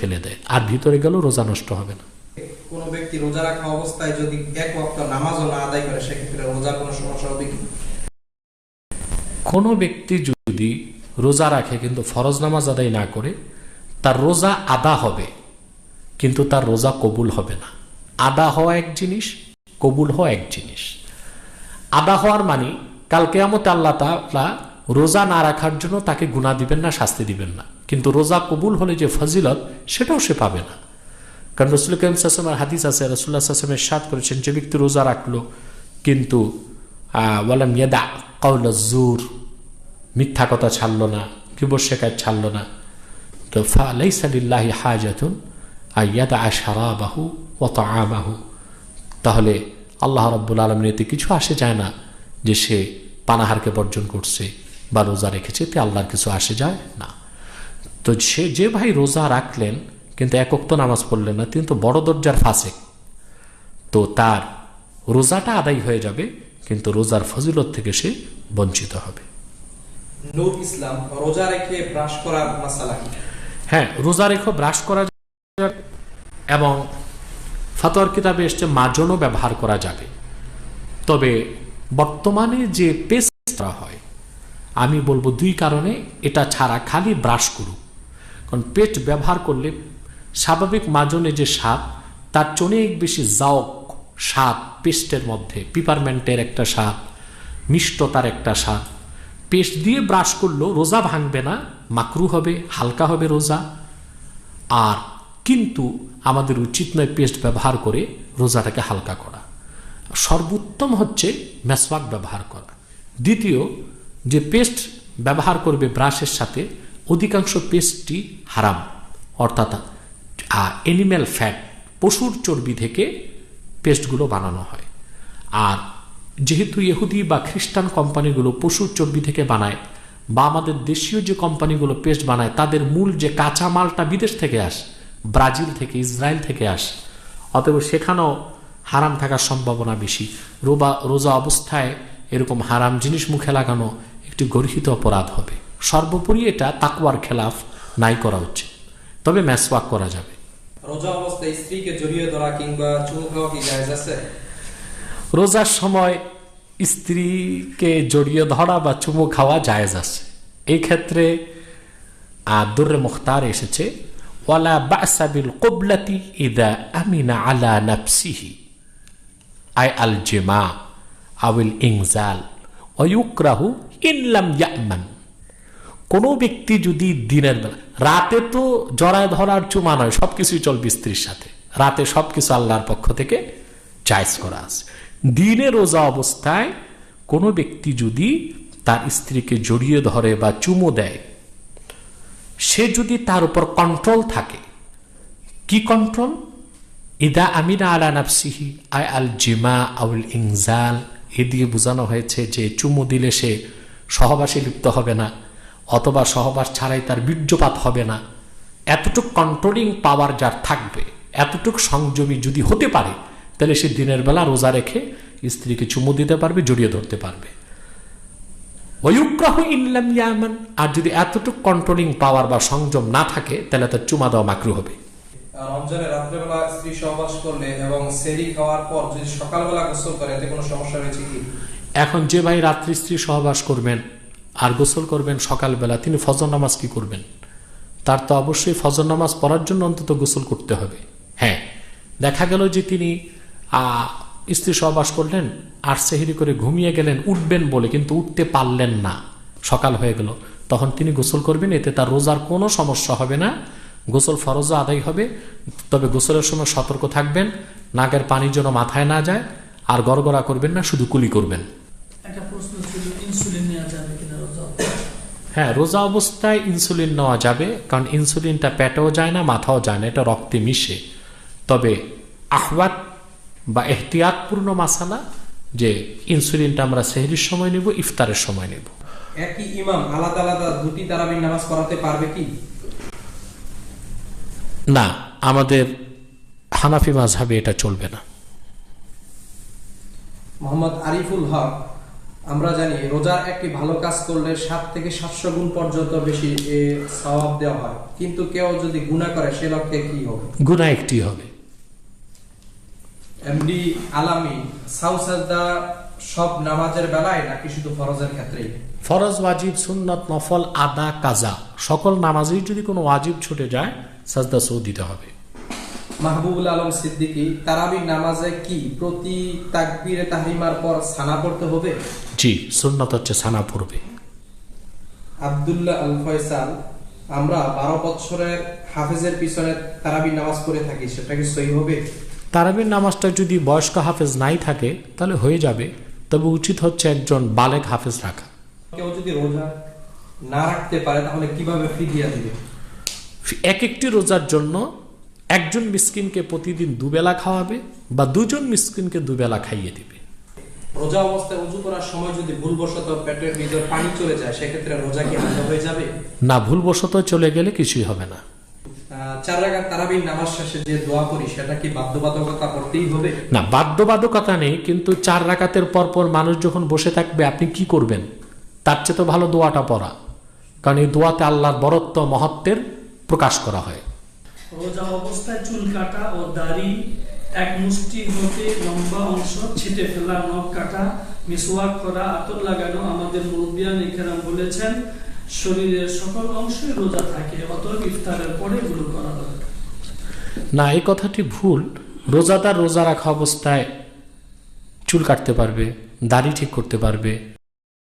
ফেলে দেয়। আর ভিতরে গেলেও রোজা নষ্ট হবে না। কোনো ব্যক্তি রোজা রাখা অবস্থায় যদি এক ওয়াক্ত নামাজও না আদায় করে সেক্ষেত্রে রোজার কোনো সমস্যা হবে কি? কোনো ব্যক্তি যদি রোজা রাখে কিন্তু ফরজ নামাজ আদায় না করে তার রোজা আদা হবে কিন্তু তার রোজা কবুল হবে না। আদা হওয়া এক জিনিস কবুল হওয়া এক জিনিস। আদা হওয়ার মানে কালকে আমতে আল্লাহ রোজা না রাখার জন্য তাকে গুণা দিবেন না, শাস্তি দিবেন না। কিন্তু রোজা কবুল হলে যে ফজিলত, সেটাও সে পাবে না। কারণ রসুল করিম সাসমের হাদিস আছে রসুল্লাহ সাসমের সাদ করেছেন, যে ব্যক্তি রোজা রাখল, কিন্তু ওয়ালাম ইয়াদা জুর মিথ্যা কথা ছাড়লো না, কিবর শেখায় ছাড়লো না। তো ফালাই ফালাইসালিল্লাহি হাজাতুন আয়াদা আশারাবাহু অত আমাহু তাহলে আল্লাহ রব্বুল আলমিন এতে কিছু আসে যায় না, যে সে পানাহারকে বর্জন করছে। বা রোজা রেখেছে এতে আল্লাহর কিছু আসে যায়? না। তো সে যে ভাই রোজা রাখলেন কিন্তু একক্ত নামাজ পড়লেন না তিনি তো বড় দরজার ফাঁসে তো তার রোজাটা আদায় হয়ে যাবে কিন্তু রোজার ফজিলত থেকে সে বঞ্চিত হবে। নূর ইসলাম রোজা রেখে ব্রাশ করার মাসালা হ্যাঁ রোজা রেখো ব্রাশ করা এবং ফাতোয়ার কিতাবে এসছে মাজনও ব্যবহার করা যাবে। তবে বর্তমানে যে পেস্ট করা হয় আমি বলব দুই কারণে এটা ছাড়া খালি ব্রাশ করুক কারণ পেস্ট ব্যবহার করলে স্বাভাবিক মাজনে যে স্বাদ, তার অনেক বেশি জাওক স্বাদ, পেস্টের মধ্যে, পিপারমেন্টের একটা স্বাদ, মিষ্টতার একটা স্বাদ। পেস্ট দিয়ে ব্রাশ করলেও রোজা ভাঙবে না, মাকরু হবে, হালকা হবে রোজা। আর কিন্তু আমাদের উচিত নয় পেস্ট ব্যবহার করে রোজাটাকে হালকা করা। সর্বোত্তম হচ্ছে মেসওয়াক ব্যবহার করা। দ্বিতীয় যে পেস্ট ব্যবহার করবে ব্রাশের সাথে, অধিকাংশ পেস্টটি হারাম। অর্থাৎ অ্যানিম্যাল ফ্যাট পশুর চর্বি থেকে পেস্টগুলো বানানো হয়। আর যেহেতু ইহুদি বা খ্রিস্টান কোম্পানিগুলো পশুর চর্বি থেকে বানায়, বা আমাদের দেশীয় যে কোম্পানিগুলো পেস্ট বানায়, তাদের মূল যে কাঁচা মালটা বিদেশ থেকে আসে, ব্রাজিল থেকে, ইসরায়েল থেকে আসে, অতএব সেখানেও হারাম থাকার সম্ভাবনা বেশি। রোবা, রোজা অবস্থায় এরকম হারাম জিনিস মুখে লাগানো একটি গর্হিত অপরাধ হবে। সর্বোপরি এটা তাকুয়ার খেলাফ নাই করা উচিত। তবে ম্যাসওয়াক করা যাবে। রোজা অবস্থায় স্ত্রীকে জড়িয়ে ধরা কিংবা চুমু খাওয়া কি জায়েজ আছে? রোজার সময় স্ত্রীকে জড়িয়ে ধরা বা চুমু খাওয়া জায়েজ আছে। এই ক্ষেত্রে দুর্রে মুখতার এসেছে ওয়ালা বাসাবিল কবলাতি ইদা আমিনা আলা নাফসিহি আই আল জেমা আউল ইংজাল অয়ুকরাহু ইনলাম ইয়ামান। কোনো ব্যক্তি যদি দিনের বেলা, রাতে তো জড়ায় ধরার চুমা নয় সব কিছুই চলবে স্ত্রীর সাথে। রাতে সব কিছু আল্লাহর পক্ষ থেকে চাইজ করা আছে। দিনে রোজা অবস্থায় কোনো ব্যক্তি যদি তার স্ত্রীকে জড়িয়ে ধরে বা চুমো দেয়, সে যদি তার উপর কন্ট্রোল থাকে, কি কন্ট্রোল ইদা আমিনা আলা নাফসিহি আই আল জিমা আউল ইংজাল। এ দিয়ে বোঝানো হয়েছে যে চুমু দিলে সে সহবাসে লিপ্ত হবে না, অথবা সহবাস ছাড়াই তার বীর্যপাত হবে না। এতটুক কন্ট্রোলিং পাওয়ার যার থাকবে, এতটুক সংযমী যদি হতে পারে, তাহলে সে দিনের বেলা রোজা রেখে স্ত্রীকে চুমু দিতে পারবে, জড়িয়ে ধরতে পারবে। ওয়ুক্রাহ ইনলাম ইয়ামান, আর যদি এতটুক কন্ট্রোলিং পাওয়ার বা সংযম না থাকে, তাহলে তার চুমা দেওয়া মাকরু হবে। রমজানে রাত্রেবেলা স্ত্রী সহবাস করলে এবং সেরি খাওয়ার পর যদি সকালবেলা গোসল করে, এতে কোনো সমস্যা রয়েছে কি? এখন যে ভাই রাত্রি স্ত্রী সহবাস করবেন আর গোসল করবেন সকালবেলা, তিনি ফজর নামাজ কি করবেন? তার তো অবশ্যই ফজর নামাজ পড়ার জন্য অন্তত গোসল করতে হবে। হ্যাঁ দেখা গেল যে তিনি স্ত্রী সহবাস করলেন, আর সেহেরি করে ঘুমিয়ে গেলেন, উঠবেন বলে, কিন্তু উঠতে পারলেন না। সকাল হয়ে গেল, তখন তিনি গোসল করবেন, এতে তার রোজার কোনো সমস্যা হবে না। গোসল ফরজও আদায় হবে, তবে গোসলের সময় সতর্ক থাকবেন, নাকের পানি যেন মাথায় না যায়, আর গড়গড়া করবেন না, শুধু কুলি করবেন। প্রশ্ন ছিল ইনসুলিন নেওয়া যাবে কিনা রোজা হ্যাঁ রোজা অবস্থায় ইনসুলিন নেওয়া যাবে কারণ ইনসুলিনটা পেটেও যায় না মাথাও যায় না এটা রক্তে মিশে। তবে আহ্বাত বা এহতিয়াতপূর্ণ মাসালা যে ইনসুলিনটা আমরা সেহরির সময় নেব ইফতারের সময় নেব। একই ইমাম আলাদা আলাদা দুটি তারাবির নামাজ পড়াতে পারবে কি? না আমাদের হানাফি মাঝহাবে এটা চলবে না। মোহাম্মদ আরিফুল হক আমরা জানি রোজার একটি ভালো কাজ করলে সাত থেকে সাতশো গুণ পর্যন্ত বেশি সওয়াব দেওয়া হয়। কিন্তু কেউ যদি গুণা করে সে লক্ষ্যে কি হবে? গুণা একটি হবে। এমডি আলামি সাউসাজদা সব নামাজের বেলায় নাকি শুধু ফরজের ক্ষেত্রেই? ফরজ ওয়াজিব সুন্নত নফল আদা কাজা সকল নামাজেই যদি কোনো ওয়াজিব ছুটে যায় সাজদা সৌ দিতে হবে। মাহবুবুল আলম সিদ্দিকী তারাবি নামাজে কি প্রতি তাকবীরে তাহরিমার পর সানা পড়তে হবে? জি সুন্নত হচ্ছে সানা পড়বে। আব্দুল্লাহ আল ফয়সাল আমরা বারো বছরের হাফেজের পিছনে তারাবি নামাজ পড়ে থাকি সেটা কি সহি হবে? তারাবির নামাজটা যদি বয়স্ক হাফেজ নাই থাকে তাহলে হয়ে যাবে। তবে উচিত হচ্ছে একজন বালেক হাফেজ রাখা। কেউ যদি রোজা না রাখতে পারে তাহলে কীভাবে ফিদিয়া দিবে? এক একটি রোজার জন্য একজন মিসকিনকে প্রতিদিন দুবেলা খাওয়াবে বা দুজন মিসকিনকে দুবেলা খাইয়ে দিবে। রোজা অবস্থায় উজু করার সময় যদি ভুলবশত পেটের ভিতর পানি চলে যায় সেক্ষেত্রে রোজা কি হাজা হয়ে যাবে? না ভুলবশত চলে গেলে কিছুই হবে না। চার রাকাত তারাবির নামাজ শেষে যে দোয়া করি সেটা কি বাধ্যবাধকতা করতেই হবে? না বাধ্যবাধকতা নেই কিন্তু চার রাকাতের পর পর মানুষ যখন বসে থাকবে আপনি কি করবেন? তার চেয়ে তো ভালো দোয়াটা পড়া। কারণ এই দোয়াতে আল্লাহর বরত্ব মহত্বের প্রকাশ করা হয়। রোজা অবস্থায় চুল কাটা ও দাড়ি এক মুষ্টি হতে লম্বা অংশ ছিটে ফেলা, নখ কাটা মিসওয়াক করা, আতর লাগানো আমাদের মুরব্বিয়ান ইকরাম বলেছেন, শরীরের সকল অংশই রোজা থাকে, অতএব ইফতারের পরে এগুলো করা না, এই কথাটি ভুল। রোজাদার রোজা রাখা অবস্থায় চুল কাটতে পারবে, দাড়ি ঠিক করতে পারবে।